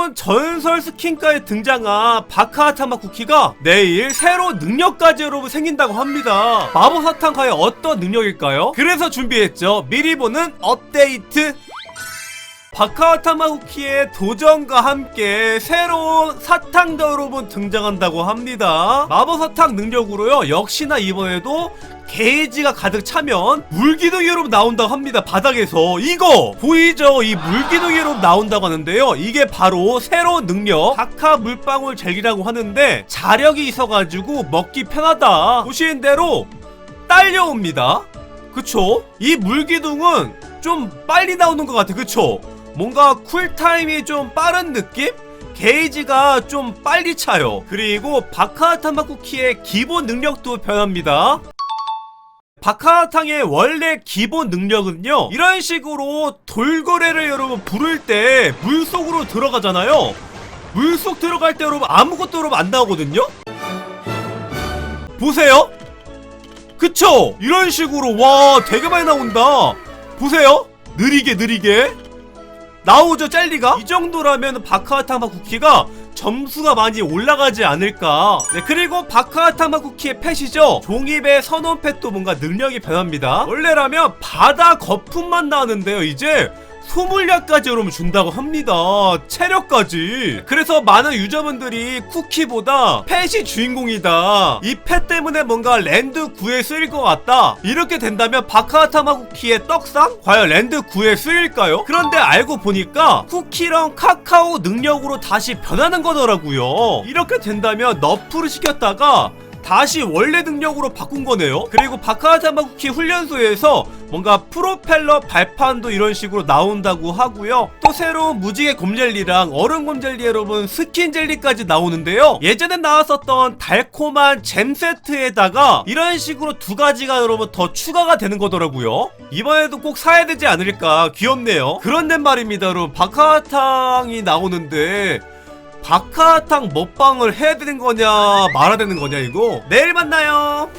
새로운 전설 스킨까지 등장한 바카타마 쿠키가 내일 새로운 능력까지 여러분 생긴다고 합니다. 마법 사탕 과연 어떤 능력일까요? 그래서 준비했죠. 미리 보는 업데이트 바카와타마 쿠키의 도전과 함께 새로운 사탕도 여러분 등장한다고 합니다. 마법 사탕 능력으로요. 역시나 이번에도 게이지가 가득 차면 물기둥이 여러분 나온다고 합니다. 바닥에서 이거 보이죠? 이 물기둥이 여러분 나온다고 하는데요. 이게 바로 새로운 능력 바카 물방울 젤리라고 하는데 자력이 있어가지고 먹기 편하다. 보시는 대로 딸려옵니다. 그쵸? 이 물기둥은 좀 빨리 나오는 것 같아. 그쵸? 뭔가 쿨타임이 좀 빠른 느낌? 게이지가 좀 빨리 차요. 그리고 바카 타마 쿠키의 기본 능력도 변합니다. 바카탕의 원래 기본 능력은요 이런 식으로 돌고래를 여러분 부를 때 물속으로 들어가잖아요. 물속 들어갈 때 여러분 아무것도 여러분 안 나오거든요? 보세요. 그쵸? 이런 식으로 와 되게 많이 나온다. 보세요. 느리게 느리게 나오죠 젤리가? 이 정도라면 바카타마 쿠키가 점수가 많이 올라가지 않을까? 네 그리고 바카타마 쿠키의 펫이죠? 종입의 선원 펫도 뭔가 능력이 변합니다. 원래라면 바다 거품만 나는데요 이제 소물약까지 여러분 준다고 합니다. 체력까지. 그래서 많은 유저분들이 쿠키보다 펫이 주인공이다. 이 펫 때문에 뭔가 랜드 9에 쓰일 것 같다. 이렇게 된다면 바카타마 쿠키의 떡상? 과연 랜드 9에 쓰일까요? 그런데 알고 보니까 쿠키랑 카카오 능력으로 다시 변하는 거더라고요. 이렇게 된다면 너프를 시켰다가 다시 원래 능력으로 바꾼 거네요. 그리고 바카타마 쿠키 훈련소에서 뭔가 프로펠러 발판도 이런 식으로 나온다고 하고요. 또 새로운 무지개 곰젤리랑 얼음 곰젤리 여러분 스킨 젤리까지 나오는데요. 예전에 나왔었던 달콤한 잼 세트에다가 이런 식으로 두 가지가 여러분 더 추가가 되는 거더라고요. 이번에도 꼭 사야 되지 않을까 귀엽네요. 그런데 말입니다, 여러분 바카탕이 나오는데 바카탕 먹방을 해야 되는 거냐 말아야 되는 거냐 이거? 내일 만나요